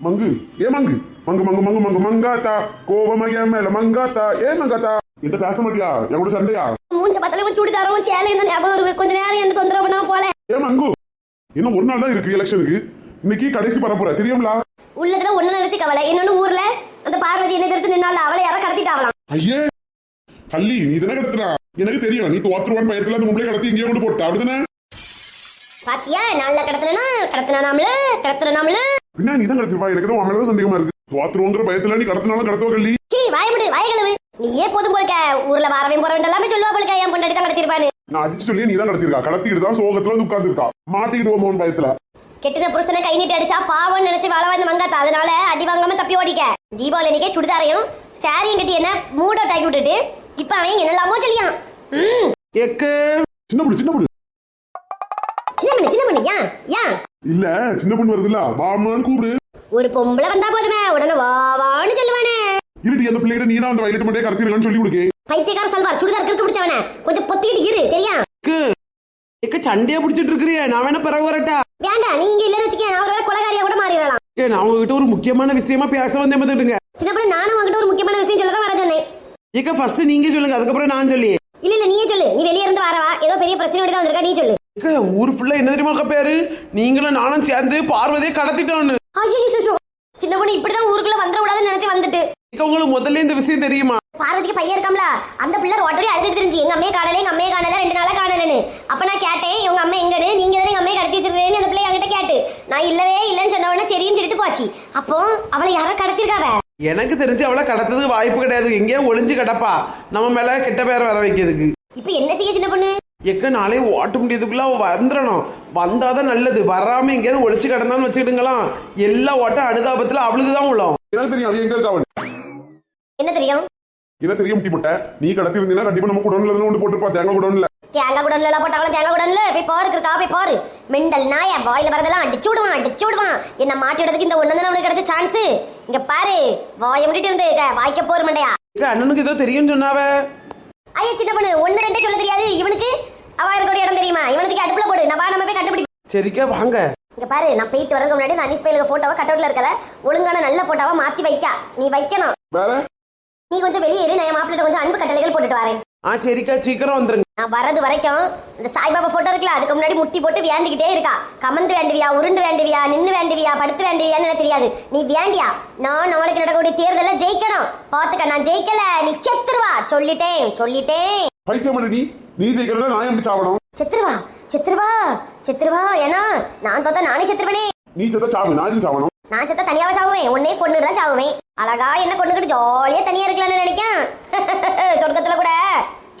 மங்கு ஏ மங்கு? மங்கு மங்கு மங்கு மங்கு மங்காத்தா. கோபமாக என் மேல மங்காத்தா ஏ மங்காத்தா? என்கிட்ட பேச மாட்டியா? என் கூட சண்டையா? மூஞ்ச பார்த்தாலும் சுடிதாரவும் சேலையும் தான் ஞாபகம் இருக்கு கொஞ்ச நேரம் என்ன தொந்தரவு பண்ணாம போல. ஏ மங்கு இன்னும் ஒரு நாள் தான் இருக்கு எலெக்ஷனுக்கு. இன்னைக்கு கடைசி பரப்புற தெரியுங்களா உள்ளதுல ஒண்ணு நினைச்சு கவலை. இன்னொன்னு ஊர்ல அந்த பார்வதி என்ன எடுத்து நின்னால அவளை யாரோ கடத்திட்டாவலாம் ஐயே! கள்ளி நீ தானே கடத்துறா? எனக்கு தெரியும் நீ தோத்துருவான் பயத்துல அந்த மும்பளை கடத்தி இங்கே கொண்டு போட்ட. அப்படிதானே பாத்தியா? நல்ல கடத்தலனா கடத்தினா நாமளு கடத்துற நாமளு. பின்ன நீ தான் கடத்திருப்பா எனக்கு தான் உன் மேலதான் சந்தேகமா இருக்கு. தோத்துருவோங்கிற பயத்துல நீ கடத்தினாலும் கடத்துவ கள்ளி சீ வாயமுடு வாயகளவு நீயே போதும் போலுக்க. ஊர்ல வாரவையும் போறவன் எல்லாமே சொல்லுவா போலுக்க. என் பொண்டாடி தான் கடத்திருப்பானு நான் அடிச்சு சொல்லி நீ தான் கடத்திருக்கா கடத்திட்டு தான் சோகத்துல வந்து உட்கார்ந்துருக்கா. மாட்டிக்கிடுவோம் பயத்துல? கெட்டின புருஷனை கை நீட்டி அடிச்சா பாவம் நினைச்சு வாழ வந்து மங்காத்தா. அதனால அடி வாங்காம தப்பி ஓடிக்க. தீபாவளி அன்னைக்கே சுடிதாரையும் சாரியும் கட்டி என்ன மூட் அவுட் ஆக்கி விட்டுட்டு இப்ப அவன் என்னெல்லாமோ சொல்லியான். சின்ன பொண்ணு சின்ன பொண்ணு சின்ன பண்ணு சின்ன பண்ணு ஏன் ஏன் இல்ல சின்ன பொண்ணு வருதுல்ல வாமான்னு கூப்பிடு. ஒரு பொம்பளை வந்தா போதுமே உடனே வா வான்னு சொல்லுவானே. இருட்டி அந்த பிள்ளைகிட்ட நீ தான் அந்த வயலட் மண்டே கடத்திருக்கான்னு சொல்லி கொடுக்கு. பைத்தியக்கார சல்வார் சுடிதார் கிறுக்கு பிடிச்சவனே. கொஞ்சம் பொத்திக்கிட்டு இரு சரியா? எக்கு சண்டையா பிடிச்சிட்டு இருக்கிறிய நான் வேணா பிறகு வரட்டா? வேண்டாம் நீ இங்க இல்லன்னு வச்சுக்க நான் ஒருவேளை கொலகாரியா கூட மாறிடலாம். ஏ நான் உங்ககிட்ட ஒரு முக்கியமான விஷயமா பேச வந்தேன் பார்த்துட்டுங்க சின்ன பண்ணு நானும் உங்ககிட்ட ஒரு முக்கியமான விஷயம் சொல்ல தான் வர சொன்னேன். ஏக்க ஃபர்ஸ்ட் நீங்க சொல்லுங்க அதுக்கப்புறம் நான் சொல்லி இல்ல இல்ல நீயே சொல்லு. நீ வெளிய இருந்து வரவா ஏதோ பெரிய பிரச்சனையோட தான் வந்திருக்கா நீ சொல்லு. ஊர் ஃபுல்லா என்ன தெரியுமா பேரு நீங்களும் நானும் சேர்ந்து பார்வதியை கடத்திட்டோன்னு. ஐயோ சின்ன பொண்ணு இப்படிதான் ஊருக்குள்ள வந்துட கூடாதுன்னு நினைச்சு வந்துட்டு. உங்களுக்கு முதல்ல இந்த விஷயம் தெரியுமா? பார்வதிக்கு பையன் இருக்காம்ல அந்த பிள்ளை ரோட்டோடி அழுதுட்டு இருந்துச்சு எங்க அம்மையை காணல எங்க அம்மையை காணல ரெண்டு நாளா காணலன்னு. அப்ப நான் கேட்டேன் இவங்க அம்மா எங்கன்னு நீங்க தானே எங்க அம்மையை கடத்தி வச்சிருக்கேன்னு அந்த பிள்ளை என்கிட்ட கேட்டு. நான் இல்லவே இல்லைன்னு சொன்ன உடனே சரின்னு சொல்லிட்டு போச்சு. அப்போ அவளை யாரோ கடத்திருக்காவ எனக்கு தெரிஞ்சு அவளை கடத்ததுக்கு வாய்ப்பு கிடையாது. எங்கேயோ ஒளிஞ்சு கிடப்பா. நம்ம மேல கெட்ட பேர் வர வைக்கிறதுக்கு. இப்ப என்ன செய்ய சின்ன பொண்ணு? எக்க நாளே ஓட்ட முடியதுக்குள்ள அவ வந்துடணும். வந்தாதான் நல்லது. வராம எங்கேயாவது ஒளிச்சு கிடந்தான்னு வச்சுக்கிட்டுங்களாம். எல்லா ஓட்டம் அனுதாபத்துல அவளுக்கு தான் உள்ளோம் எனக்கு தெரியும்? அவன் எங்க இருக்கா அவன் என்ன தெரியும்? என்ன தெரியும் முட்டி? போட்ட நீ கடத்தி இருந்தீங்கன்னா கண்டிப்பா நம்ம குடோன்ல இருந்து கொண்டு போட்டுருப்பா தேங்காய் குடோன்ல. தேங்காய் குடன்ல எல்லாம் போட்டாலும் தேங்காய் குடன்ல. போய் பாரு இருக்கா போய் பாரு. மெண்டல் நாய வாயில வரதெல்லாம் அடிச்சு விடுவான் அடிச்சு விடுவான். என்ன மாட்டி விடுறதுக்கு இந்த ஒண்ணு தானே அவனுக்கு கிடைச்ச சான்ஸ் இங்க பாரு வாய முடிட்டு இருந்து க- வாய்க்க போற மண்டையா? எக்க அண்ணனுக்கு ஏதோ தெரியும் சொன்னாவ. ஐயா சின்ன பொண்ணு ஒண்ணு ரெண்டே சொல்ல தெரியாது. இவனுக்கு அவ இருக்கக்கூடிய இடம் தெரியுமா? இவனுக்கு அடுப்புல போடு. நான் வா நம்ம போய் கண்டுபிடி சரிக்கா வாங்க. இங்க பாரு நான் போயிட்டு வரதுக்கு முன்னாடி நான் அனிஸ் பையலுக்கு போட்டோவை கட்டவுட்ல இருக்கல. ஒழுங்கான நல்ல போட்டோவா மாத்தி வைக்க. நீ வைக்கணும். நீ கொஞ்சம் வெளியே இரு நான் என் மாப்பிள்ளை கொஞ்சம் அன்பு கட்டளைகள் போட்டுட்டு வரேன். ஆ சரிக்கா சீக்கிரம் வந்துருங்க. நான் வரது வரைக்கும் இந்த சாய்பாபா போட்டோ இருக்குல்ல அதுக்கு முன்னாடி முட்டி போட்டு வேண்டிக்கிட்டே இருக்கா. கமந்து வேண்டுவியா உருண்டு வேண்டுவியா நின்னு வேண்டுவியா படுத்து வேண்டுவியான்னு எனக்கு தெரியாது. நீ வேண்டியா நான் நாளைக்கு நடக்கக்கூடிய தேர்தல ஜெயிக்கணும். பாத்துக்க நான் ஜெயிக்கல நீ செத்துருவா. சொல்லிட்டேன் சொல்லிட்டேன். பைத்தியம் நீ நீ ஜெயிக்கிறத நான் எப்படி சாவணும்? செத்துருவா செத்துருவா செத்துருவா. ஏன்னா நான் தோத்தா நானே செத்துருவனே. நீ செத்த சாவு நான் சாவணும்? நான் செத்தா தனியாவே சாவுவேன். உன்னே கொண்டு தான் சாவுவேன். அழகா என்ன கொண்டுகிட்டு ஜாலியா தனியா இருக்கலாம்னு நினைக்கேன். சொர்க்கத்துல கூட.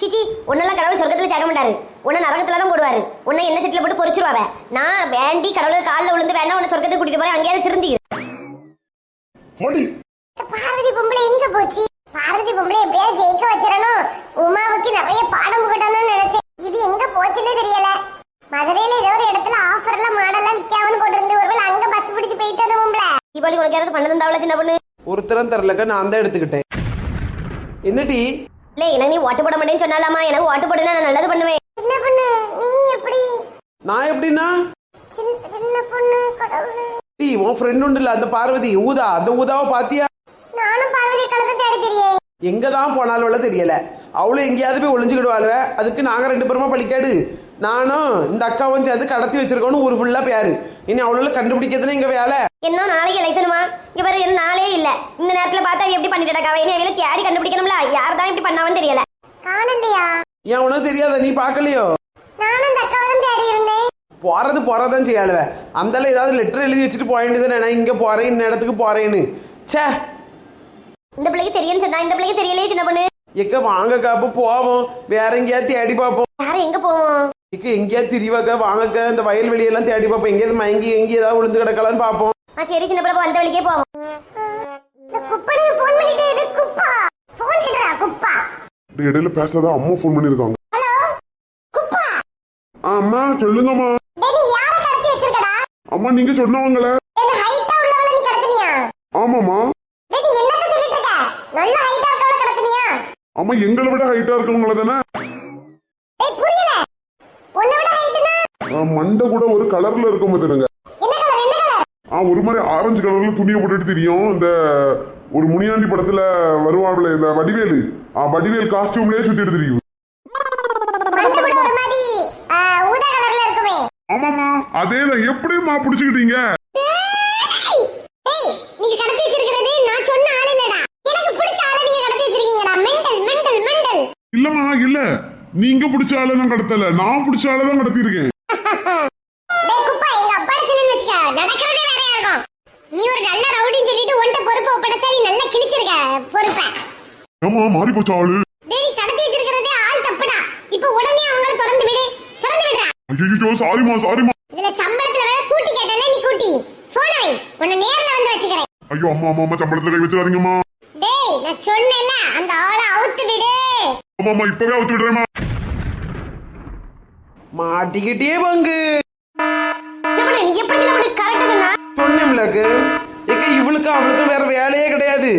சிச்சி உன்னெல்லாம் கடவுள் சொர்க்கத்துல சேர்க்க மாட்டாரு. உன்னை நரகத்துல தான் போடுவாரு. உன்னை என்ன செட்டில போட்டு பொறிச்சிருவாவ. நான் வேண்டி கடவுள் காலில் விழுந்து வேணா உன்னை சொர்க்கத்துக்கு கூட்டிட்டு போறேன். அங்கேயாவது திருந்தி போடி. பார்வதி பொம்பளை எங்க போச்சு? பார்வதி பொம்பளை எப்படியாவது ஜெயிக்க வச்சிடணும். உமாவுக்கு நிறைய பாடம் புகட்டணும்னு நினைச்சேன். இது எங்க போச்சுன்னே தெரியல. மதுரையில ஏதோ ஒரு இடத்துல ஆஃபர்ல மாடெல்லாம் விற்காமனு போட்டிருந்து ஒருவேளை அங்க பஸ் பிடிச்சு போயிட்டு வந்த பொம்பளை. தீபாவளி உனக்கு யாராவது பண்ண தந்தாவள சின்ன பொண்ணு? ஒருத்தரம் தரலக்கா நான் தான் எடுத்துக்கிட்டேன். என்னடி? இல்லை எனக்கு நீ ஓட்டு போட மாட்டேன்னு சொன்னாலாமா? எனக்கு ஓட்டு போடுனா நான் நல்லது பண்ணுவேன். சின்ன பொண்ணு நீ எப்படி? நான் எப்படின்னா? சின்ன சின்ன பொண்ணு கடவுளே. டீ உன் ஃப்ரெண்ட் உண்டு இல்ல அந்த பார்வதி. ஊதா அந்த ஊதாவை பாத்தியா? நானும் பார்வதி கலந்து தேடி தெரியே. எங்க தான் போனாலும் தெரியல. அவளும் எங்கேயாவது போய் ஒளிஞ்சுக்கிடுவாளுவ அதுக்கு நாங்க ரெண்டு பேருமா பழிக்காடு. நானும் இந்த அக்காவும் சேர்ந்து கடத்தி வச்சிருக்கோன்னு ஊர் ஃபுல்லா பேரு. இனி அவளால கண்டுபிடிக்கிறதுல எங்க வேலை. என்ன நாளைக்கு எலெக்ஷனுமா இங்க பாரு இன்னும் நாளே இல்ல. இந்த நேரத்துல பார்த்தா எப்படி பண்ணிட்டு இருக்காவ? இனி அவளை தேடி கண்டுபிடிக்கணும்ல? யார் தான் இப்படி பண்ணாவன்னு தெரியல. காணலையா? ஏன் உனக்கு தெரியாத? நீ பார்க்கலையோ? நானும் இந்த அக்காவை தான் தேடி இருந்தேன். போறது போறதான் செய்யாளுவ. அந்தால ஏதாவது லெட்டர் எழுதி வச்சுட்டு போக வேண்டியது நான் இங்க போறேன் இந்த இடத்துக்கு போறேன்னு. ச்சே! இந்த பிள்ளைக்கு தெரியும்னு சொன்னா இந்த பிள்ளைக்கு தெரியலையே சின்ன பொண்ணு. எக்க வாங்கக்கா அப்ப போவோம். வேற எங்கேயாவது தேடி பார்ப்போம். யாரும் எங்க போவோம்? இக்க எங்கேயாவது திரிவாக்கா வாங்கக்கா இந்த வயல்வெளியெல்லாம் தேடி பார்ப்போம். எங்கேயாவது மயங்கி எங்கேயாவது ஏதாவது விழுந்து கிடக்கலான்னு பார்ப்போம். ஆ சரி சின்ன பிள்ளை வந்த வழிக்கே போவோம். இடையில பேசாத அம்மா ஃபோன் பண்ணிருக்காங்க ஹலோ? குப்பா. ஆ, அம்மா சொல்லுங்கம்மா. டேய் நீ யார கடத்தி வச்சிருக்கடா? அம்மா நீங்க சொன்னவங்கள. என்ன ஹைட்டா உள்ளவள நீ கடத்துனியா? ஆமாமா டேய் நீ என்னத்த சொல்லிட்டு இருக்க? நல்ல ஹைட்டா இருக்கவள கடத்துனியா? அம்மா எங்களை விட ஹைட்டா இருக்கவங்கள தானே டேய் புரியல உன்னை விட ஹைட்னா ஆ, மண்டை கூட ஒரு கலர்ல இருக்கும் கலர் ஆ ஒரு மாதிரி ஆரஞ்சு கலர்ல துணியை போட்டுட்டு தெரியும். இந்த ஒரு முனியாண்டி படத்துல வருவாப்ல இந்த வடிவேலு. வடிவேல் காஸ்டியூம்லயே சுத்திட்டு தெரியும். ஆமாமா அதேதான். எப்படிமா புடிச்சுக்கிட்டீங்க? இல்லம்மா இல்ல. நீங்க பிடிச்ச ஆளை நான் கடத்தல. நான் பிடிச்ச ஆளை தான் கடத்திருக்கேன் நடக்கிறதே வேறையா இருக்கும் நீ ஒரு நல்ல ரவுடின்னு சொல்லிட்டு உன்ட்ட பொறுப்பு ஒப்படைச்சா நீ நல்லா கிழிச்சிருக்க பொறுப்பை. ஏமா மாறி போச்ச ஆளு? டேய் கடத்தி வச்சிருக்கிறதே ஆள் தப்புடா. இப்போ உடனே அவங்கள திறந்து விடு. திறந்து விடுறா. ஐயோ சாரிமா சாரிமா இதுல சம்பளத்துல வேற கூட்டி கேட்டல நீ கூட்டி. போன வை. உன்னை நேர்ல வந்து வச்சுக்கிறேன். ஐயோ அம்மா அம்மா அம்மா சம்பளத்துல கை வச்சிடாதீங்கம்மா. டேய் நான் சொன்னேன்ல அந்த ஆளை அவுத்து விடு. அம்மா அம்மா இப்பவே அவுத்து விடுறேம்மா. மாட்டிக்கிட்டே பங்கு நீ எப்படி சொன்னா ஏக்க அவளுக்கும் வேற வேலையே கிடையாது.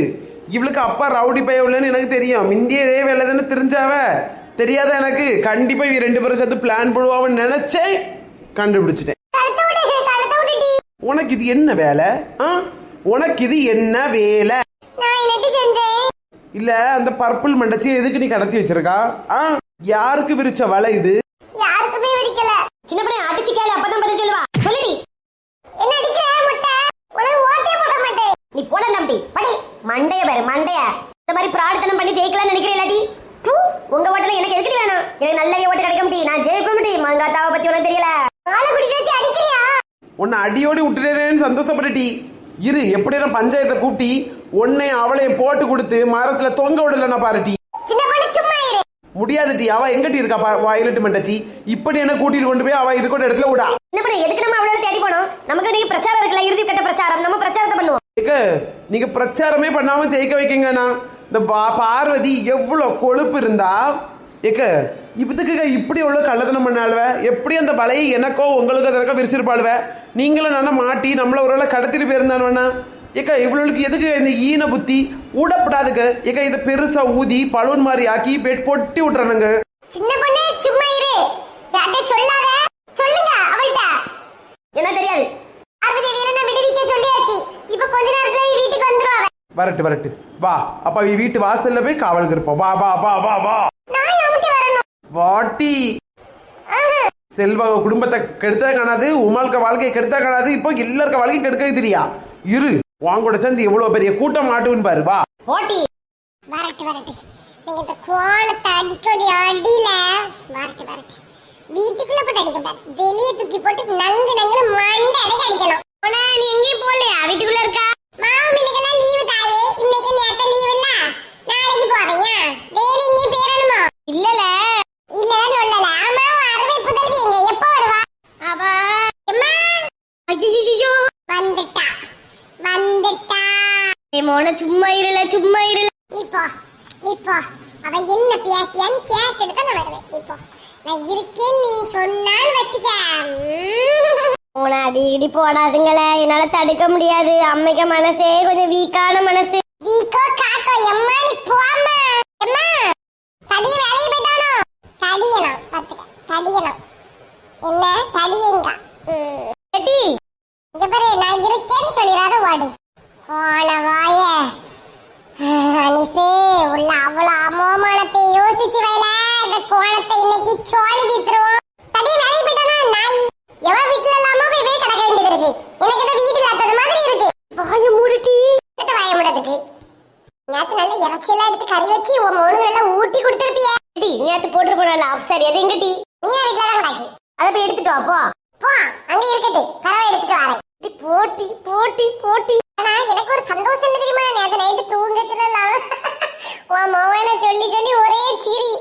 இவளுக்கு அப்பா ரவுடி பையவில்லன்னு எனக்கு தெரியும். இந்திய இதே வேலை தானே தெரிஞ்சாவ? தெரியாத எனக்கு? கண்டிப்பா இவ ரெண்டு பேரும் சேர்த்து பிளான் போடுவான்னு நினைச்சேன். கண்டுபிடிச்சிட்டேன். உனக்கு இது என்ன வேலை? ஆ? உனக்கு இது என்ன வேலை? இல்ல அந்த பர்பிள் மண்டச்சி எதுக்கு நீ கடத்தி வச்சிருக்கா? ஆ? யாருக்கு விரிச்ச வலை இது? யாருக்குமே விரிக்கல. சின்ன பொண்ணு அடிச்சு கேளு அப்பதான் பதில் சொல்லுவா சொல்லுடி என்ன அடிக்கிற முட்டை உனக்கு ஓட்டே போட மாட்டேன் நீ போட நம்பி படி. மண்டைய பாரு மண்டைய. இந்த மாதிரி பிரார்த்தனம் பண்ணி ஜெயிக்கலாம்னு நினைக்கிறேன் இல்லாட்டி உங்க ஓட்டுல எனக்கு எதுக்கு வேணும்? எனக்கு நல்ல ஓட்டு கிடைக்க முடியும் நான் ஜெயிக்க முடியும் மங்காத்தாவை பத்தி உனக்கு தெரியல. ஆளை குடிக்க வச்சு அடிக்கிறியா? உன்னை அடியோடி விட்டுட்டேன்னு சந்தோஷப்பட்டுட்டி. இரு எப்படி நான் பஞ்சாயத்தை கூட்டி உன்னையும் அவளையும் போட்டு கொடுத்து மரத்துல தொங்க விடலன்னா பாருட்டி சின்ன பொண்ணு சும்மா இரு முடியாதுட்டி அவ எங்கட்டி இருக்கா? பா வயலட்டு மண்டச்சி இப்படி என்ன கூட்டிட்டு கொண்டு போய் அவ இருக்கிற இடத்துல விடா. என்ன பண்ண எதுக்கு நம்ம அவ்வளவு தேடி போனோம்? நமக்கு இன்னைக்கு பிரச்சாரம் இருக்குல்ல இறுதி கட்ட பிரச்சாரம். நம்ம பிரச்சாரத்தை பண்ணுவோம். நீங்க பிரச்சாரமே பண்ணாம ஜெயிக்க வைக்கங்கண்ணா இந்த பார்வதி எவ்வளவு கொழுப்பு இருந்தா ஏக்க இப்பதுக்கு இப்படி எவ்வளவு கள்ளத்தனம் பண்ணாளுவ? எப்படி அந்த வலையை எனக்கோ உங்களுக்கு அதற்கோ விரிச்சிருப்பாளுவ? நீங்களும் நானே மாட்டி நம்மள ஒரு வேளை கடத்திட்டு போயிருந்தானுவண்ணா. ஏக்கா இவ்வளவுக்கு எதுக்கு இந்த ஈன புத்தி? ஊடப்படாதுக்கு. ஏக்கா இதை பெருசா ஊதி பலூன் மாதிரி ஆக்கி பெட் பொட்டி விட்டுறானுங்க சின்ன பொண்ணு சும்மா இரு. யார்கிட்ட சொல்லாத? சொல்லுங்க அவள்கிட்ட. என்ன தெரியாது. பார்வதி வீரனை விடுவிக்க சொல்லியாச்சு. இப்ப கொஞ்ச நேரத்துல வீட்டுக்கு வந்துருவா அவ. வரட்டு வரட்டு. வா. அப்ப வீட்டு வாசல்ல போய் காவலுக்கு இருப்போம் வா வா வா வா வா. நான் அவன்கிட்ட வரணும். வாட்டி. செல்வ குடும்பத்தை கெடுத்தா காணாது உமாளுக்க வாழ்க்கையை கெடுத்தா காணாது இப்போ எல்லாருக்க வாழ்க்கையும் கெடுக்க தெரியா? இரு. வாங்கோட சேர்ந்து இவ்வளவு பெரிய கூட்டம் மாட்டுன்னு பாரு வா. போட்டி. வரட்டு வரட்டு. நீங்க இந்த கோலத்தை அடிக்கடி அடியில வரட்டு வரட்டு. வீட்டுக்குள்ள போட்டு அடிக்க கூடாது. வெளியே தூக்கி போட்டு நங்கு நங்கு மண்டை அடிக்க அடிக்கணும் போனா நீ எங்கேயும் போகலையா வீட்டுக்குள்ள இருக்கா மாவு இன்னைக்கெல்லாம் லீவு தாயே இன்னைக்கு நேத்த லீவு இல்ல நாளைக்கு போறீங்க வேலை இங்கே பேரணுமா இல்லல இல்ல சொல்லல ஆமா அறுவை புதல்வி எங்க எப்ப வருவா அவ அம்மா ஐயோ வந்துட்டா வந்துட்டா மோன சும்மா இருல சும்மா இருல நீ போ நீ போ அவ என்ன பேசியான்னு கேட்டுட்டு தான் நான் வருவேன். நீ போ நான் இருக்கேன் நீ சொன்னான்னு வச்சுக்க. உன அடி இடி போடாதுங்களே என்னால தடுக்க முடியாது. அம்மைக்கு மனசே கொஞ்சம் வீக்கான மனசு. வீக்கோ காக்கோ எம்மா நீ போம்மா. எம்மா தடிய வேலையை போயிட்டானோ? தடியணும் பாத்துக்க தடியணும் என்ன தடியங்க? ஏட்டி. இங்க பாரு நான் இருக்கேன்னு சொல்லிடாத ஓடு. போன வாய. அனிசே உள்ள அவ்வளவு அமோமானத்தை யோசிச்சு வைல இந்த கோணத்தை இன்னைக்கு சோழி தீத்துருவோம். தடி வேலையை போயிட்டானா? நாய். எவன் வீட்டுல இல்லாம போய் போய் கிடக்க வேண்டியது இருக்கு. எனக்கு இந்த வீடு இல்லாதது மாதிரி இருக்கு. வாய மூடிட்டி வாய முடதுக்கு நேத்து நல்ல இறைச்சியெல்லாம் எடுத்து கறி வச்சு உன் மோனு நல்லா ஊட்டி கொடுத்துருப்பிய. டி நேத்து போட்டு போனல ஆஃப் சாரி அது எங்க டி மீனா வீட்டுல தான் கிடக்கு அதை போய் எடுத்துட்டு வா போ. போ அங்க இருக்கட்டு. கறவை எடுத்துட்டு வரேன். டி, போட்டி போட்டி போட்டி. ஆனா எனக்கு ஒரு சந்தோஷம் தெரியுமா? நேத்து நைட்டு தூங்கத்துல உன் மோவனை சொல்லி சொல்லி ஒரே சிரி.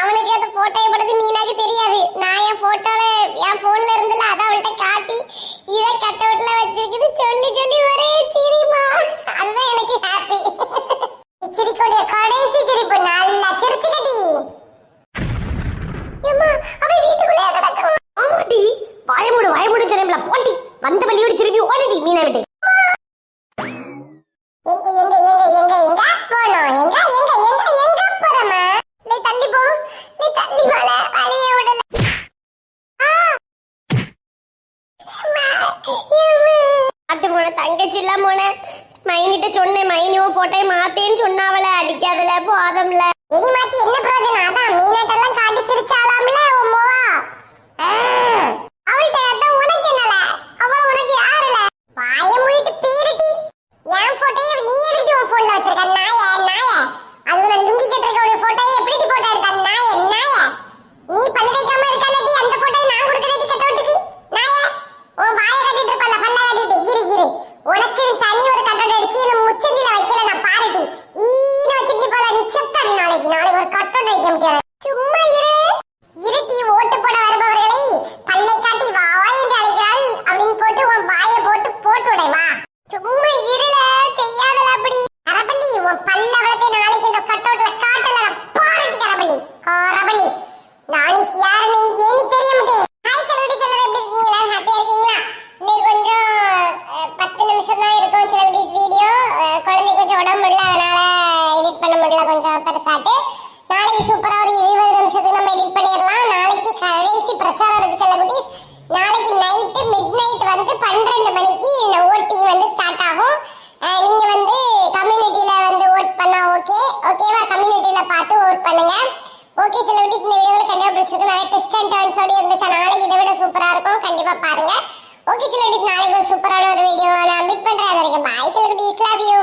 அவனுக்கு அந்த போட்டோயை படுத்து மீனாக்கு தெரியாது. நான் என் போட்டோல என் போன்ல எங்க எங்க எங்க எங்க சொன்னேன் மைனியும் போட்டோயும் மாத்தேன்னு சொன்னாவல அடிக்காதல போதம்ல இனி மாத்தி என்ன பிரயோஜனம்? அதான் மணிக்கு ஓட்டிங் வந்து ஸ்டார்ட் ஆகும். நீங்க வந்து கம்யூனிட்டியில வந்து ஓட் பண்ணா ஓகே ஓகேவா கம்யூனிட்டியில பார்த்து ஓட் பண்ணுங்க. ஓகே செலிபிரிட்டிஸ் இந்த வீடியோல கண்டிப்பா பிடிச்சிருக்கும். நிறைய டெஸ்ட் அண்ட் டர்ன்ஸ் இருந்துச்சு நாளைக்கு இதை விட சூப்பரா இருக்கும். கண்டிப்பா பாருங்க. ஓகே செலிபிரிட்டிஸ் நாளைக்கு ஒரு சூப்பரான ஒரு வீடியோ நான் மீட் பண்றேன். அது வரைக்கும் பாய் செலிபிரிட்டிஸ் லவ் யூ